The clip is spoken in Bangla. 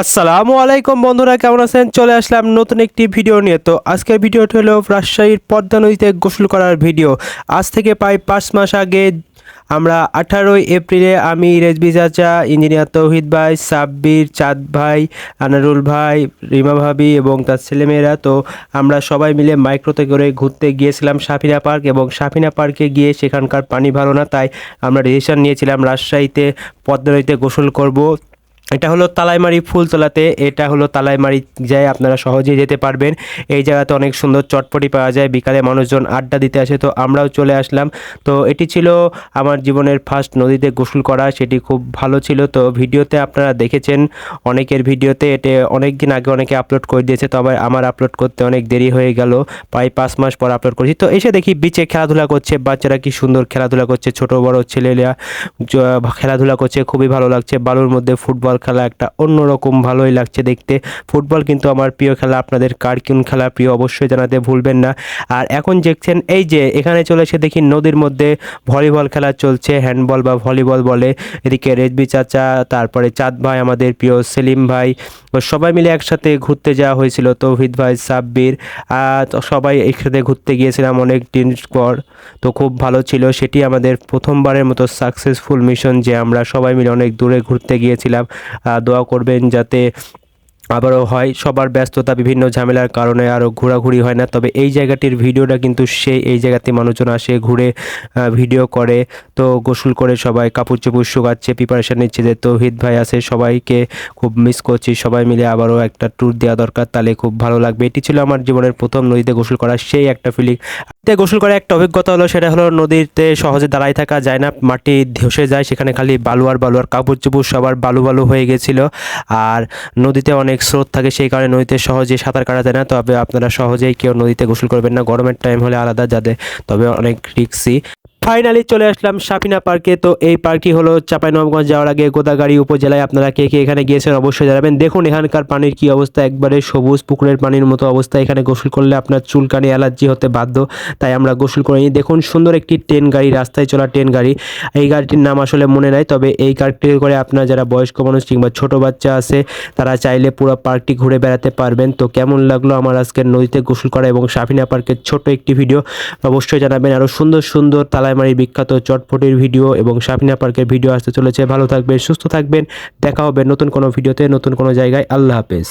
আসসালামু আলাইকুম বন্ধুরা, কেমন আছেন? চলে আসলাম নতুন একটি ভিডিও নিয়ে। তো আজকের ভিডিওটি হলো রাজশাহীর পদ্মা নদীতে গোসল করার ভিডিও। আজ থেকে প্রায় পাঁচ মাস আগে আমরা আঠারোই এপ্রিলে আমি রেজবি চাচা, ইঞ্জিনিয়ার তৌহিদ ভাই, সাব্বির, চাঁদ ভাই, আনারুল ভাই, রিমা ভাবি এবং তার ছেলেমেয়েরা, তো আমরা সবাই মিলে মাইক্রোতে করে ঘুরতে গিয়েছিলাম সাফিনা পার্ক এবং সাফিনা পার্কে গিয়ে সেখানকার পানি ভালো না, তাই আমরা ডিসিশন নিয়েছিলাম রাজশাহীতে পদ্মা নদীতে গোসল করব। এটা হলো তালাইমারি ফুলতলাতে এটা হলো তালাইমারি যায় আপনারা সহজেই যেতে পারবেন। এই জায়গাতে অনেক সুন্দর চটপটি পাওয়া যায়, বিকালে মানুষজন আড্ডা দিতে আসে, তো আমরাও চলে আসলাম। তো এটি ছিল আমার জীবনের ফার্স্ট নদীতে গোসল করা, সেটি খুব ভালো ছিল। তো ভিডিওতে আপনারা দেখেছেন অনেকের ভিডিওতে, এতে অনেক দিন আগে অনেকে আপলোড করে দিয়েছে তবে আমার আপলোড করতে অনেক দেরি হয়ে গেল। প্রায় পাঁচ মাস পর আপলোড করেছি। তো এসে দেখি বিচে খেলাধুলা করছে, বাচ্চারা কি সুন্দর খেলাধুলা করছে, ছোট বড় ছেলেরা খেলাধুলা করছে, খুবই ভালো লাগছে। বালুর মধ্যে ফুটবল খেলা একটা অন্যরকম ভালোই লাগছে দেখতে। ফুটবল কিন্তু আমার প্রিয় খেলা, আপনাদের কার কোন খেলা প্রিয় অবশ্যই জানাতে ভুলবেন না। আর এখন দেখছেন, এই যে এখানে চলে এসে দেখি নদীর মধ্যে ভলিবল খেলা চলছে, হ্যান্ডবল বা ভলিবল বলে। এদিকে রেজবি চাচা, তারপরে চাঁদ ভাই, আমাদের প্রিয় সেলিম ভাই, সবাই মিলে একসাথে ঘুরতে যাওয়া হয়েছিল, তৌহিদ ভাই, সাব্বির। সবাই একসাথে ঘুরতে গিয়েছিলাম অনেক দিন পর। তো খুব ভালো ছিল, সেটি আমাদের প্রথমবারের মতো সাকসেসফুল মিশন যে আমরা সবাই মিলে অনেক দূরে ঘুরতে গিয়েছিলাম। দোয়া করবেন যাতে আবারও হয়। সবার ব্যস্ততা, বিভিন্ন ঝামেলার কারণে আরও ঘোরাঘুরি হয় না। তবে এই জায়গাটির ভিডিওটা কিন্তু সেই এই জায়গাতে মানুষজন আসে, ঘুরে ভিডিও করে। তো গোসল করে সবাই, কাপড় চোপড় শুকাচ্ছে প্রিপারেশান নিচ্ছে যে তৌহিদ ভাই আছে, সবাইকে খুব মিস করছি। সবাই মিলে আবারও একটা ট্যুর দেওয়া দরকার, তাহলে খুব ভালো লাগবে। এটি ছিল আমার জীবনের প্রথম নদীতে গোসল করা, সেই একটা ফিলিং তে গোসল করার একটা অভিজ্ঞতা হলো, সেটা হলো নদীতে সহজে দাঁড়ায় থাকা যায় না, মাটি ধসে যায়, সেখানে খালি বালু আর বালু আর কাপড় চুপুর সবার বালু বালু হয়ে গেছিল। আর নদীতে অনেক স্রোত থাকে, সেই কারণে নদীতে সহজে সাঁতার কাটা যায় না, তবে আপনারা সহজেই কেউ নদীতে গোসল করবেন না, গরমের টাইম হলে আলাদা যাদের, তবে অনেক রিক্সি ফাইনালি চলে আসলাম সাফিনা পার্কে। তো এই পার্কটি হলো চাঁপাইনবাবগঞ্জ যাওয়ার আগে গোদাগাড়ি উপজেলায়। আপনারা কে কে এখানে গিয়েছেন অবশ্যই জানাবেন। দেখুন, এখানকার পানির কি অবস্থা? একবারে সবুজ পুকুরের পানির মতো অবস্থা। এখানে গোসল করলে আপনার চুলকানি, অ্যালার্জি হতে বাধ্য। তাই আমরা গোসল করে নিই। দেখুন, সুন্দর একটি ট্রেন গাড়ি, রাস্তায় চলা ট্রেন গাড়ি। এই গাড়িটির নাম আসলে মনে নাই, তবে এই গাড়িটি করে আপনার যারা বয়স্ক মানুষ কিংবা ছোট বাচ্চা আছে, তারা চাইলে পুরো পার্কটি ঘুরে বেড়াতে পারবেন। তো কেমন লাগল আমার আজকের নদীতে গোসল করা এবং সাফিনা পার্কের ছোট একটি ভিডিও? অবশ্যই জানাবেন। আরও সুন্দর সুন্দর তালাইমারি বিখ্যাত চটপটির ভিডিও এবং শাপিনা পার্কের ভিডিও আসতে চলেছে। ভালো থাকবেন, সুস্থ থাকবেন। দেখা হবে নতুন কোনো ভিডিওতে, নতুন কোনো জায়গায়। আল্লাহ হাফেজ।